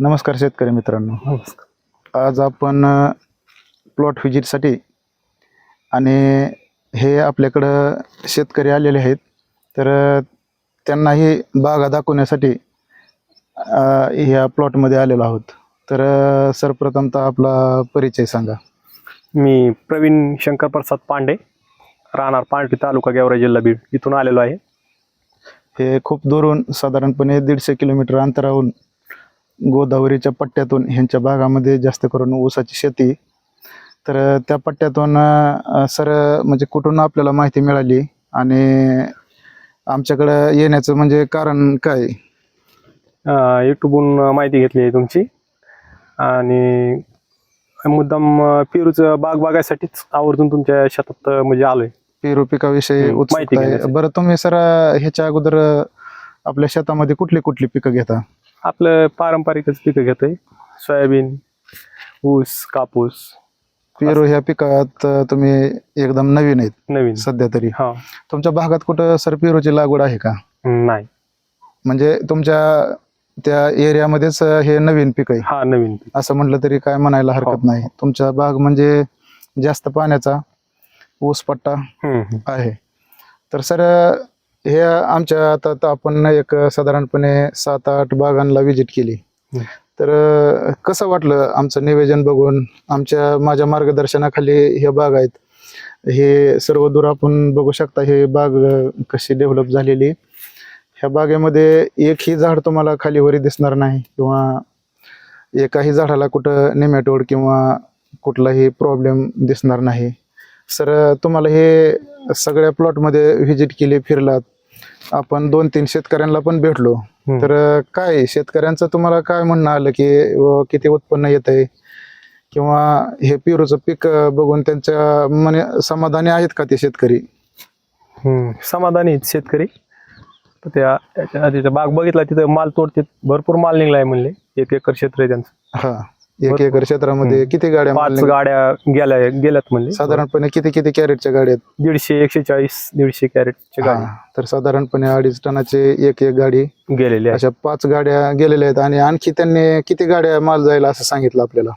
नमस्कार शेतकरी मित्रांनो. नमस्कार आज आपण प्लॉट व्हिजिटसाठी आणि हे आपल्याकडं शेतकरी आलेले आहेत. तर अ, त्यांना ही बागा दाखवण्यासाठी ह्या प्लॉटमध्ये आलेलो आहोत. तर सर्वप्रथमतः आपला परिचय सांगा. मी प्रवीण शंकर प्रसाद पांडे राहणार पांढरी तालुका गेवराई जिल्हा बीड इथून आलेलो आहे. हे खूप दुरून साधारणपणे दीडशे किलोमीटर अंतरावरून गोदावरीच्या पट्ट्यातून ह्यांच्या भागामध्ये जास्त करून ऊसाची शेती. तर त्या पट्ट्यातून सर म्हणजे कुठून आपल्याला माहिती मिळाली आणि आमच्याकडं येण्याचं म्हणजे कारण काय? युट्यूबहून माहिती घेतली आहे तुमची. आणि मुद्दाम पेरूचं बाग बघायसाठीच आवर्जून तुमच्या शेतात म्हणजे आलोय. पेरू पिकाविषयी माहिती. बरं तुम्ही सर ह्याच्या अगोदर आपल्या शेतामध्ये कुठली कुठली पिकं घेता? आपलं पारंपरिकच पिकं घेतोय. सोयाबीन ऊस कापूस. पेरू ह्या पिकात तुम्ही एकदम नवीन आहेत. नवीन. सध्या तरी. हा. तुमच्या भागात कुठं सर पेरूची लागवड आहे का? नाही. म्हणजे तुमच्या त्या एरियामध्येच हे नवीन पीक आहे. हा नवीन पीक. असं म्हटलं तरी काय म्हणायला हरकत हो. नाही. तुमचा भाग म्हणजे जास्त पाण्याचा हम्म, हम्म. आहे. तर सर हे आमच्या आता आता आपण एक साधारणपणे सात आठ बागांना व्हिजिट केली. तर कसं वाटलं आमचं नियोजन बघून? आमच्या माझ्या मार्गदर्शनाखाली हे बाग आहेत. हे सर्व दूर आपण बघू शकता हे बाग कशी डेव्हलप झालेली. ह्या बागेमध्ये एकही झाड तुम्हाला खालीवरी दिसणार नाही किंवा एकाही झाडाला कुठं निमॅटोड किंवा कुठलाही प्रॉब्लेम दिसणार नाही. सर तुम्हाला हे सगळ्या प्लॉटमध्ये व्हिजिट केली फिरलात. आपण दोन तीन शेतकऱ्यांना पण भेटलो. तर काय शेतकऱ्यांचं तुम्हाला काय म्हणणं आलं की किती उत्पन्न येत आहे किंवा हे पेरूचं पीक अं, बघून त्यांच्या मने समाधानी आहेत का ते शेतकरी? हम्म. समाधानी आहेत शेतकरी. तर त्या त्याच्या बाग बघितला तिथं माल तोडते भरपूर माल निघलाय म्हणले. एक एकर क्षेत्र आहे त्यांचं. हा. एक. एकर क्षेत्रामध्ये. किती गाड्या पाच मारल्या? गाड्या गेल्या गेल्यात म्हणले. साधारणपणे किती किती कॅरेटच्या गाड्या आहेत? दीडशे एकशे चाळीस दीडशे कॅरेटच्या गाडी हा, तर साधारणपणे अडीच टनाचे एक एक गाडी गेलेले आहेत अशा पाच गाड्या गेलेल्या आहेत आणि आणखी त्यांनी किती गाड्या माल जाईल असं सांगितलं आपल्याला?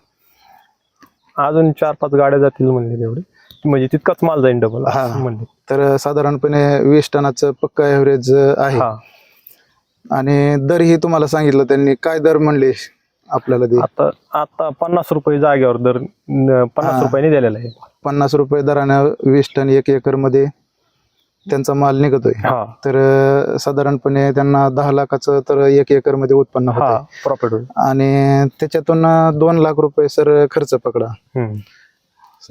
अजून चार पाच गाड्या जातील म्हणले तेवढे. म्हणजे तितकाच माल जाईल डबल हा. म्हणले. तर साधारणपणे वीस टनाचं पक्का ॲव्हरेज आहे. हा. आणि दरही तुम्हाला सांगितलं त्यांनी. काय दर म्हणले? आपल्याला ते आता आता पन्नास रुपये जागेवर दर न- पन्नास. रुपयाने दिलेला आहे. पन्नास रुपये दरानं वीस टन एक एकरमध्ये त्यांचा माल निघतोय. हा. तर अं, साधारणपणे त्यांना दहा लाखाचं तर एक एकरमध्ये उत्पन्न हा होत प्रॉफिट आणि त्याच्यातून अं, दोन लाख रुपये सर खर्च पकडा.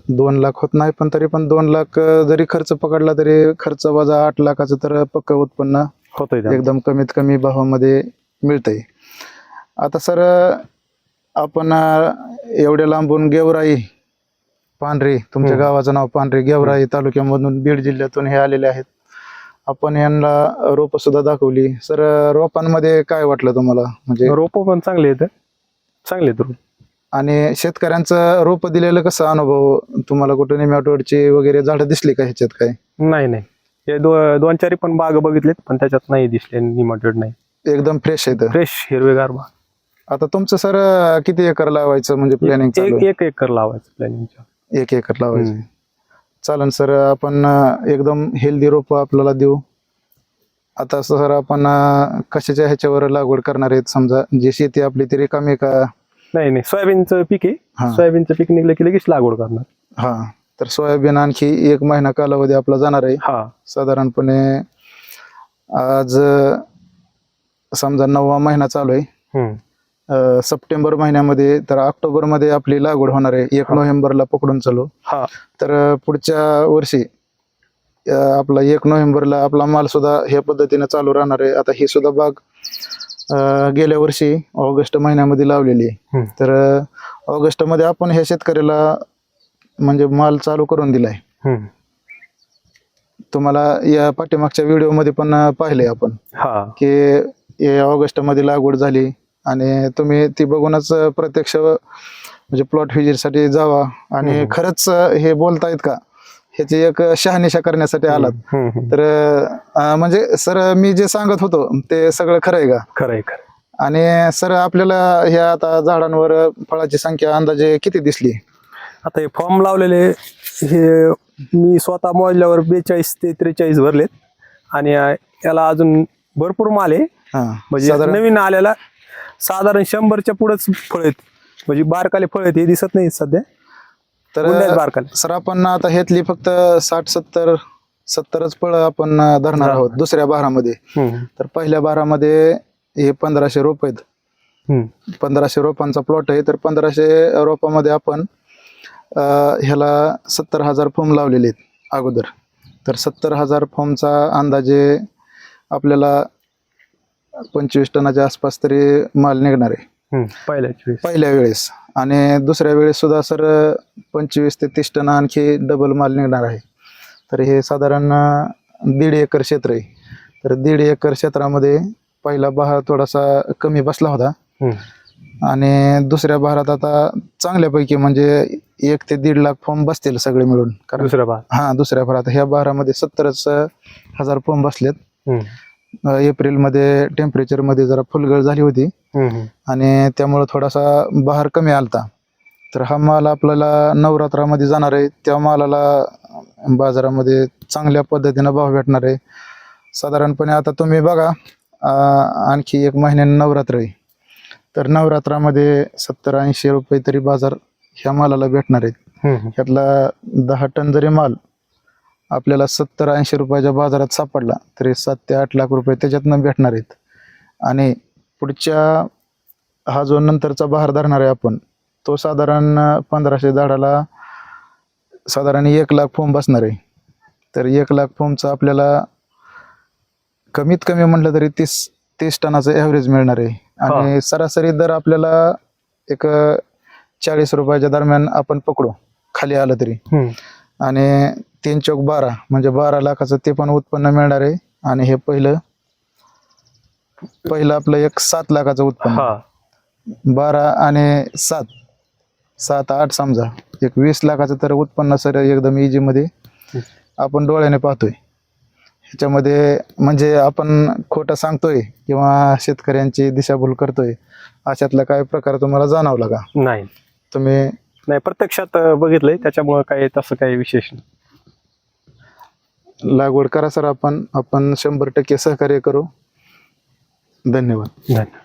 दोन लाख होत नाही पण तरी पण दोन लाख अं, जरी खर्च पकडला तरी खर्च वजा आठ लाखाचं तर पक्क उत्पन्न होतंय त्यात. एकदम कमीत कमी भावामध्ये मिळतंय. आता सर आपण एवढ्या लांबून गेवराई पांढरी तुमच्या. गावाचं नाव पांढरी गेवराई तालुक्यामधून बीड जिल्ह्यातून हे आलेले आहेत. आपण यांना रोप सुद्धा दाखवली. सर रोपांमध्ये काय वाटलं तुम्हाला? म्हणजे रोप पण चांगले आहेत चांगले आहेत रोप. आणि शेतकऱ्यांचं रोप दिलेलं कसा अनुभव? तुम्हाला कुठं निमॅटोडची वगैरे झाडं दिसली का ह्याच्यात काय? नाही नाही. हे दो दोन चारी पण बाग बघितलेत पण त्याच्यात नाही दिसले निमटेड नाही. एकदम फ्रेश आहेत. फ्रेश हिरवेगार बाग. आता तुमचं सर किती एकर लावायचं म्हणजे प्लॅनिंग एक एक एकर लावायचं प्लॅनिंगच्या एक एकर लावायचं. चालन सर आपण एकदम हेल्दी रोप आपल्याला देऊ. आता सर आपण कशाच्या ह्याच्यावर लागवड करणार आहेत? समजा जी शेती आपली ती रिकामी आहे का? नाही नाही. सोयाबीनचं पीक. आहे. सोयाबीनचं पीक निघलं की लगेच लागवड करणार. हा. तर सोयाबीन आणखी एक महिना कालावधी आपला जाणार आहे. हा. साधारणपणे आज समजा नववा महिना चालू आहे. सप्टेंबर महिन्यामध्ये तर ऑक्टोबरमध्ये आपली लागवड होणार आहे. एक. नोव्हेंबरला पकडून चालू. हा. तर पुढच्या वर्षी आपला एक नोव्हेंबरला आपला माल सुद्धा ह्या पद्धतीने चालू राहणार आहे. आता ही सुद्धा बाग गेल्या वर्षी ऑगस्ट महिन्यामध्ये लावलेली आहे. तर अं, ऑगस्टमध्ये आपण ह्या शेतकऱ्याला म्हणजे माल चालू करून दिलाय. तुम्हाला या पाठीमागच्या व्हिडिओमध्ये पण अं, पाहिलंय आपण की या ऑगस्टमध्ये लागवड झाली. आणि तुम्ही ती बघूनच प्रत्यक्ष म्हणजे प्लॉट व्हिजिटसाठी जावा. आणि. खरंच हे बोलतायत का? ह्याची एक शहानिशा करण्यासाठी आलात. तर म्हणजे सर मी जे सांगत होतो ते सगळं खरं आहे का? खरं आहे खरं. आणि सर आपल्याला ह्या आता झाडांवर फळाची संख्या अंदाजे किती दिसली? आता हे फॉर्म लावलेले हे मी स्वतः मोजल्यावर बेचाळीस ते त्रेचाळीस भरलेत. आणि याला अजून भरपूर माल आहे. म्हणजे नवीन आलेला साधारण शंभरच्या पुढेच फळ आहेत. म्हणजे बारकाले फळ आहेत हे दिसत नाही सध्या. तर बारकाले. सर आपण आता घेतली फक्त साठ सत्तर सत्तरच फळं आपण धरणार आहोत दुसऱ्या बहारामध्ये हम्म, तर पहिल्या बहारामध्ये हे पंधराशे रोप आहेत. हम्म, पंधराशे रोपांचा प्लॉट आहे तर पंधराशे रोपामध्ये आपण अं, ह्याला सत्तर हजार फॉर्म लावलेले आहेत अगोदर. तर सत्तर हजार फॉर्मचा अंदाजे आपल्याला पंचवीस टनाच्या आसपास तरी माल निघणार आहे. पहिल्याच पहिल्या वेळेस. आणि दुसऱ्या वेळेस सुद्धा सर पंचवीस ते तीस टन आणखी डबल माल निघणार आहे. तर हे साधारण दीड एकर क्षेत्र आहे. तर दीड एकर क्षेत्रामध्ये पहिला बहार थोडासा कमी बसला होता. आणि दुसऱ्या बहारात आता चांगल्यापैकी म्हणजे एक ते दीड लाख फॉर्म बसतील सगळे मिळून. कारण दुसरा भाग हा दुसऱ्या बहारात. ह्या बहारामध्ये सत्तरच हजार फॉर्म बसलेत. एप्रिलमध्ये टेम्परेचरमध्ये जरा फुलगळ झाली होती. आणि त्यामुळं थोडासा बहार कमी आलता. तर हा माल आपल्याला नवरात्रामध्ये जाणार आहे. त्या मालाला बाजारामध्ये चांगल्या पद्धतीनं भाव भेटणार आहे. साधारणपणे आता तुम्ही बघा आणखी एक महिन्याने नवरात्र आहे. तर नवरात्रामध्ये सत्तर ऐंशी रुपये तरी बाजार ह्या मालाला भेटणार आहेत. ह्यातला दहा टन जरी माल आपल्याला सत्तर ऐंशी रुपयाच्या बाजारात सापडला तरी सात ते आठ लाख रुपये त्याच्यातनं भेटणार आहेत. आणि पुढच्या हा जो नंतरचा बहार धरणार आहे आपण तो साधारण पंधराशे झाडाला साधारण एक लाख फोम बसणार आहे. तर एक लाख फोमचा आपल्याला कमीत कमी म्हटलं तरी तीस तीस टनाचं ॲव्हरेज मिळणार आहे. आणि सरासरी दर आपल्याला एक चाळीस रुपयाच्या दरम्यान आपण पकडू खाली आलं तरी. आणि तीन चौक बारा म्हणजे बारा लाखाचं ते पण उत्पन्न मिळणार आहे. आणि हे पहिलं पहिलं आपलं एक सात लाखाचं उत्पन्न. हा. बारा आणि सात. सात आठ समजा. एक वीस लाखाचं तर उत्पन्न सर एकदम इजी मध्ये आपण डोळ्याने पाहतोय. ह्याच्यामध्ये म्हणजे आपण खोटं सांगतोय किंवा शेतकऱ्यांची दिशाभूल करतोय अशातला काय प्रकार तुम्हाला जाणवला का? नाही. तुम्ही नाही प्रत्यक्षात अं, बघितलंय. त्याच्यामुळे काही तसं काही विशेष नाही. लागवड करा सर आपण आपण शंभर टक्के सहकार्य करू. धन्यवाद. धन्यवाद.